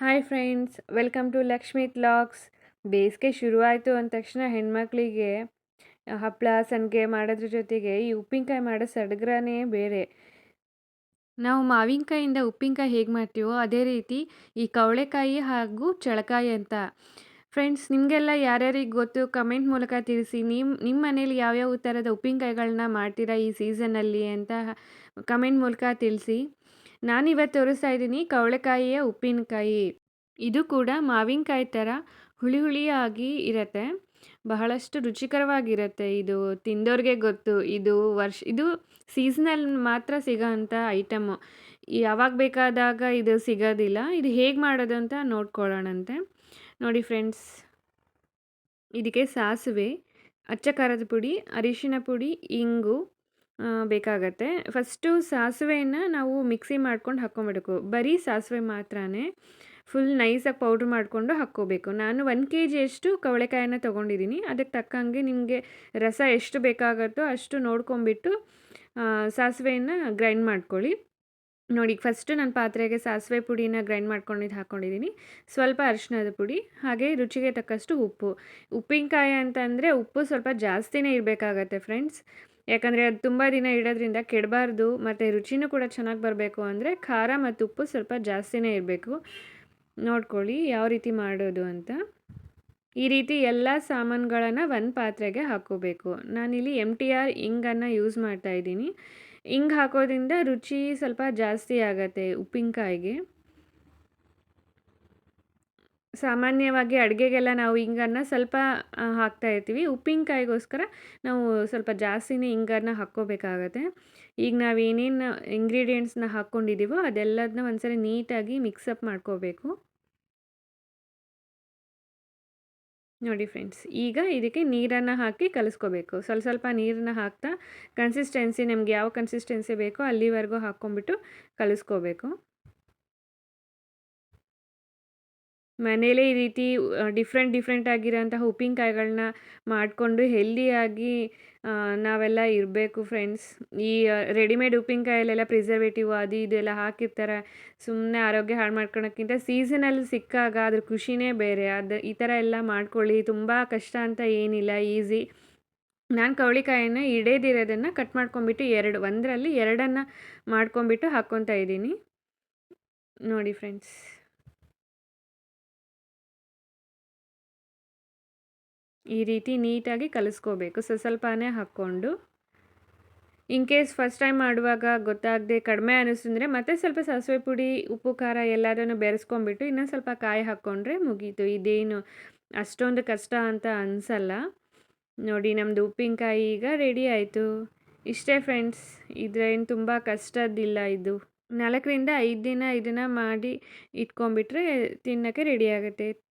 Hi friends welcome to Lakshmi LOX ಬೇಸಿಗೆ ಶುರುವಾಯಿತು ಅಂದ ತಕ್ಷಣ ಹೆಣ್ಮಕ್ಳಿಗೆ ಹಪ್ಪಳ ಸಂಡಿಗೆ ಮಾಡೋದ್ರ ಜೊತೆಗೆ ಈ ಉಪ್ಪಿನಕಾಯಿ ಮಾಡೋ ಸಡಗ್ರನೇ ಬೇರೆ. ನಾವು ಮಾವಿನಕಾಯಿಂದ ಉಪ್ಪಿನಕಾಯಿ ಹೇಗೆ ಮಾಡ್ತೀವೋ ಅದೇ ರೀತಿ ಈ ಕವಳೆಕಾಯಿ ಹಾಗೂ ಚಳಕಾಯಿ ಅಂತ. ಫ್ರೆಂಡ್ಸ್ ನಿಮಗೆಲ್ಲ ಯಾರ್ಯಾರಿಗೆ ಗೊತ್ತು ಕಮೆಂಟ್ ಮೂಲಕ ತಿಳಿಸಿ. ನಿಮ್ಮ ನಿಮ್ಮ ಮನೇಲಿ ಯಾವ್ಯಾವ ಥರದ ಉಪ್ಪಿನಕಾಯಿಗಳನ್ನ ಮಾಡ್ತೀರಾ ಈ ಸೀಸನಲ್ಲಿ ಅಂತ ಕಮೆಂಟ್ ಮೂಲಕ ತಿಳಿಸಿ. ನಾನಿವತ್ತು ತೋರಿಸ್ತಾ ಇದ್ದೀನಿ ಕವಳೆಕಾಯಿಯ ಉಪ್ಪಿನಕಾಯಿ. ಇದು ಕೂಡ ಮಾವಿನಕಾಯಿ ಥರ ಹುಳಿ ಹುಳಿಯಾಗಿ ಇರತ್ತೆ. ಬಹಳಷ್ಟು ರುಚಿಕರವಾಗಿರುತ್ತೆ ಇದು. ತಿಂದೋರಿಗೆ ಗೊತ್ತು. ಇದು ವರ್ಷ, ಇದು ಸೀಸನಲ್ ಮಾತ್ರ ಸಿಗೋ ಅಂಥ ಐಟಮು ಯಾವಾಗ ಬೇಕಾದಾಗ ಇದು ಸಿಗೋದಿಲ್ಲ. ಇದು ಹೇಗೆ ಮಾಡೋದು ಅಂತ ನೋಡ್ಕೊಳ್ಳೋಣಂತೆ. ನೋಡಿ ಫ್ರೆಂಡ್ಸ್ ಇದಕ್ಕೆ ಸಾಸಿವೆ, ಅಚ್ಚ ಖಾರದ ಪುಡಿ, ಅರಿಶಿನ ಪುಡಿ, ಇಂಗು ಬೇಕಾಗತ್ತೆ. ಫಸ್ಟು ಸಾಸಿವೆಯನ್ನು ನಾವು ಮಿಕ್ಸಿ ಮಾಡ್ಕೊಂಡು ಹಾಕ್ಕೊಂಬಿಡಬೇಕು ಬರೀ ಸಾಸಿವೆ ಮಾತ್ರನೇ ಫುಲ್ ನೈಸಾಗಿ ಪೌಡ್ರ್ ಮಾಡಿಕೊಂಡು ಹಾಕ್ಕೋಬೇಕು. ನಾನು ಒನ್ ಕೆ ಜಿಯಷ್ಟು ಕವಳೆಕಾಯನ್ನು ತೊಗೊಂಡಿದ್ದೀನಿ. ಅದಕ್ಕೆ ತಕ್ಕಂಗೆ ನಿಮಗೆ ರಸ ಎಷ್ಟು ಬೇಕಾಗುತ್ತೋ ಅಷ್ಟು ನೋಡ್ಕೊಂಬಿಟ್ಟು ಸಾಸಿವೆಯನ್ನು ಗ್ರೈಂಡ್ ಮಾಡ್ಕೊಳ್ಳಿ. ನೋಡಿ ಫಸ್ಟು ನಾನು ಪಾತ್ರೆಗೆ ಸಾಸಿವೆ ಪುಡಿನ ಗ್ರೈಂಡ್ ಮಾಡ್ಕೊಂಡಿದ್ದು ಹಾಕ್ಕೊಂಡಿದ್ದೀನಿ ಸ್ವಲ್ಪ ಅರಿಶಿನದ ಪುಡಿ, ಹಾಗೆ ರುಚಿಗೆ ತಕ್ಕಷ್ಟು ಉಪ್ಪು. ಉಪ್ಪಿನಕಾಯಿ ಅಂತಂದರೆ ಉಪ್ಪು ಸ್ವಲ್ಪ ಜಾಸ್ತಿನೇ ಇರಬೇಕಾಗತ್ತೆ ಫ್ರೆಂಡ್ಸ್ ಯಾಕಂದರೆ ಅದು ತುಂಬ ದಿನ ಇಡೋದ್ರಿಂದ ಕೆಡಬಾರ್ದು, ಮತ್ತು ರುಚಿನೂ ಕೂಡ ಚೆನ್ನಾಗಿ ಬರಬೇಕು ಅಂದರೆ ಖಾರ ಮತ್ತು ಉಪ್ಪು ಸ್ವಲ್ಪ ಜಾಸ್ತಿನೇ ಇರಬೇಕು. ನೋಡ್ಕೊಳ್ಳಿ ಯಾವ ರೀತಿ ಮಾಡೋದು ಅಂತ. ಈ ರೀತಿ ಎಲ್ಲ ಸಾಮಾನುಗಳನ್ನು ಒಂದು ಪಾತ್ರೆಗೆ ಹಾಕೋಬೇಕು ನಾನಿಲ್ಲಿ ಎಂ ಟಿ ಆರ್ ಇಂಗನ್ನು ಯೂಸ್ ಮಾಡ್ತಾ ಇಂಗ್ ಹಾಕೋದ್ರಿಂದ ರುಚಿ ಸ್ವಲ್ಪ ಜಾಸ್ತಿ ಆಗತ್ತೆ ಉಪ್ಪಿನಕಾಯಿಗೆ. ಸಾಮಾನ್ಯವಾಗಿ ಅಡುಗೆಗೆಲ್ಲ ನಾವು ಇಂಗನ್ನು ಸ್ವಲ್ಪ ಹಾಕ್ತಾ ಇರ್ತೀವಿ. ಉಪ್ಪಿನಕಾಯಿಗೋಸ್ಕರ ನಾವು ಸ್ವಲ್ಪ ಜಾಸ್ತಿನೇ ಇಂಗನ್ನು ಹಾಕ್ಕೋಬೇಕಾಗತ್ತೆ. ಈಗ ನಾವು ಏನೇನು ಇಂಗ್ರೀಡಿಯೆಂಟ್ಸ್ನ ಹಾಕ್ಕೊಂಡಿದ್ದೀವೋ ಅದೆಲ್ಲದನ್ನ ಒಂದ್ಸರಿ ನೀಟಾಗಿ ಮಿಕ್ಸಪ್ ಮಾಡ್ಕೋಬೇಕು. ನೋಡಿ ಫ್ರೆಂಡ್ಸ್, ಈಗ ಇದಕ್ಕೆ ನೀರನ್ನು ಹಾಕಿ ಕಲಿಸ್ಕೋಬೇಕು. ಸ್ವಲ್ಪ ಸ್ವಲ್ಪ ನೀರನ್ನ ಹಾಕ್ತಾ ಕನ್ಸಿಸ್ಟೆನ್ಸಿ ನಮ್ಗೆ ಯಾವ ಕನ್ಸಿಸ್ಟೆನ್ಸಿ ಬೇಕೋ ಅಲ್ಲಿವರೆಗೂ ಹಾಕ್ಕೊಂಬಿಟ್ಟು ಕಲಿಸ್ಕೋಬೇಕು. ಮನೇಲೇ ಈ ರೀತಿ ಡಿಫ್ರೆಂಟ್ ಡಿಫ್ರೆಂಟ್ ಆಗಿರೋಂತಹ ಉಪ್ಪಿನಕಾಯಿಗಳನ್ನ ಮಾಡಿಕೊಂಡು ಹೆಲ್ದಿಯಾಗಿ ನಾವೆಲ್ಲ ಇರಬೇಕು ಫ್ರೆಂಡ್ಸ್ ಈ ರೆಡಿಮೇಡ್ ಉಪ್ಪಿನಕಾಯಲ್ಲೆಲ್ಲ ಪ್ರಿಸರ್ವೇಟಿವ್ ಅದು ಇದು ಎಲ್ಲ ಹಾಕಿರ್ತಾರೆ. ಸುಮ್ಮನೆ ಆರೋಗ್ಯ ಹಾಳು ಮಾಡ್ಕೊಳೋಕ್ಕಿಂತ ಸೀಸನಲ್ಲಿ ಸಿಕ್ಕಾಗ ಅದ್ರ ಖುಷಿನೇ ಬೇರೆ. ಅದು ಈ ಥರ ಎಲ್ಲ ಮಾಡ್ಕೊಳ್ಳಿ, ತುಂಬ ಕಷ್ಟ ಅಂತ ಏನಿಲ್ಲ ಈಸಿ ನಾನು ಕವಳಿಕಾಯನ್ನು ಇಡೇದಿರೋದನ್ನು ಕಟ್ ಮಾಡ್ಕೊಂಬಿಟ್ಟು ಎರಡು, ಒಂದರಲ್ಲಿ ಎರಡನ್ನು ಮಾಡ್ಕೊಂಬಿಟ್ಟು ಹಾಕ್ಕೊತಾ ಇದ್ದೀನಿ. ನೋಡಿ ಫ್ರೆಂಡ್ಸ್ ಈ ರೀತಿ ನೀಟಾಗಿ ಕಲಿಸ್ಕೋಬೇಕು. ಸ್ವಲ್ಪ ಸ್ವಲ್ಪನೇ ಹಾಕ್ಕೊಂಡು. ಇನ್ ಕೇಸ್ ಫಸ್ಟ್ ಟೈಮ್ ಮಾಡುವಾಗ ಗೊತ್ತಾಗದೆ ಕಡಿಮೆ ಅನ್ನಿಸ್ತಂದರೆ ಮತ್ತೆ ಸ್ವಲ್ಪ ಸಾಸಿವೆ ಪುಡಿ, ಉಪ್ಪು, ಖಾರ ಎಲ್ಲದನ್ನು ಬೆರೆಸ್ಕೊಂಬಿಟ್ಟು ಇನ್ನೊಂದು ಸ್ವಲ್ಪ ಕಾಯಿ ಹಾಕ್ಕೊಂಡ್ರೆ ಮುಗೀತು. ಇದೇನು ಅಷ್ಟೊಂದು ಕಷ್ಟ ಅಂತ ಅನಿಸಲ್ಲ. ನೋಡಿ ನಮ್ಮದು ಉಪ್ಪಿನಕಾಯಿ ಈಗ ರೆಡಿ ಆಯಿತು. ಇಷ್ಟೇ ಫ್ರೆಂಡ್ಸ್ ಇದ್ರೇನು ತುಂಬ ಕಷ್ಟದಿಲ್ಲ ಇದು. ನಾಲ್ಕರಿಂದ ಐದು ದಿನ ಇದನ್ನು ಮಾಡಿ ಇಟ್ಕೊಂಡ್ಬಿಟ್ರೆ ತಿನ್ನೋಕ್ಕೆ ರೆಡಿ ಆಗುತ್ತೆ.